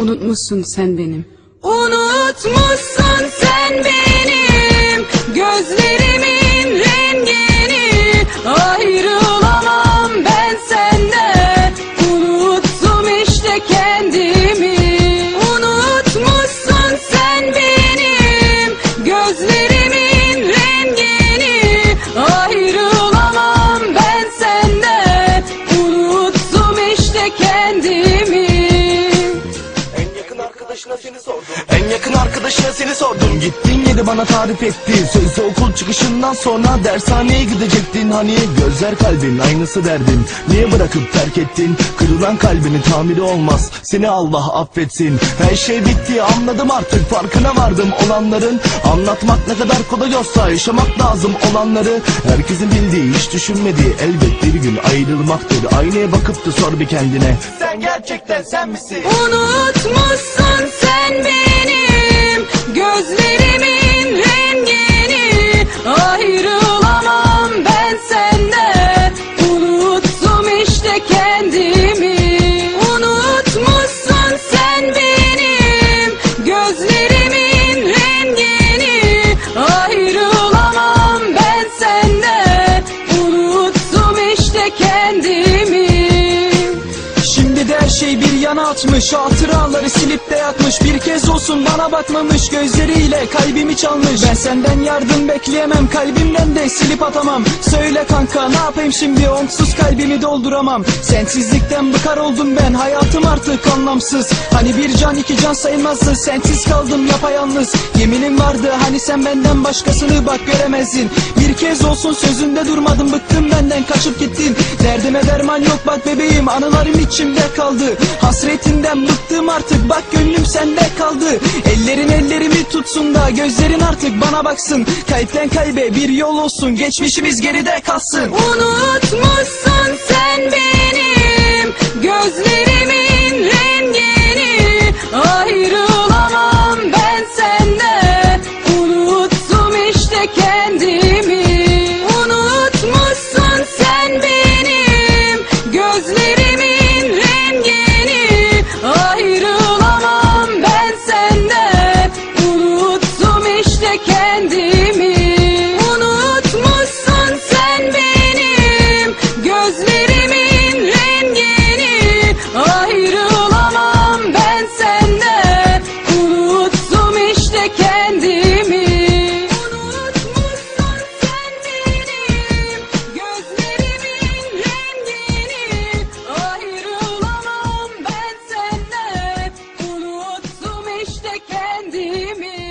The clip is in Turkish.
Unutmuşsun sen benim. Unutmuşsun sen benim gözlerimin arkadaşına seni sordum. En yakın arkadaşına seni sordum. Gittin yedi bana tarif etti Sözde okul çıkışından sonra dershaneye gidecektin. Hani gözler kalbin aynısı derdin. Niye bırakıp terk ettin? Kırılan kalbini tamiri olmaz. Seni Allah affetsin. Her şey bitti anladım artık. Farkına vardım olanların. Anlatmak ne kadar kolay olsa yaşamak lazım olanları. Herkesin bildiği hiç düşünmediği elbet bir gün ayrılmaktır. Aynaya bakıp da sor bir kendine. Sen gerçekten sen misin? Unutmuşsun sen benim yana atmış Hatıraları silip de yakmış Bir kez olsun bana bakmamış Gözleriyle kalbimi çalmış. Ben senden yardım bekleyemem Kalbimden de silip atamam. Söyle kanka ne yapayım şimdi? Onsuz kalbimi dolduramam. Sensizlikten bıkar oldum ben Hayatım artık anlamsız. Hani bir can iki can sayılmazdı Sensiz kaldım yapayalnız. Yeminim vardı hani sen benden başkasını bak göremezdin. Bir kez olsun sözünde durmadım Bıktım benden kaçıp gittin. Derdime derman yok bak bebeğim Anılarım içimde kaldı Hasretinden bıktım artık Bak gönlüm sende kaldı. Ellerin ellerimi tutsun da Gözlerin artık bana baksın. Kalpten kalbe bir yol olsun Geçmişimiz geride kalsın. Unutmuşsun sen gözlerimin Jimmy!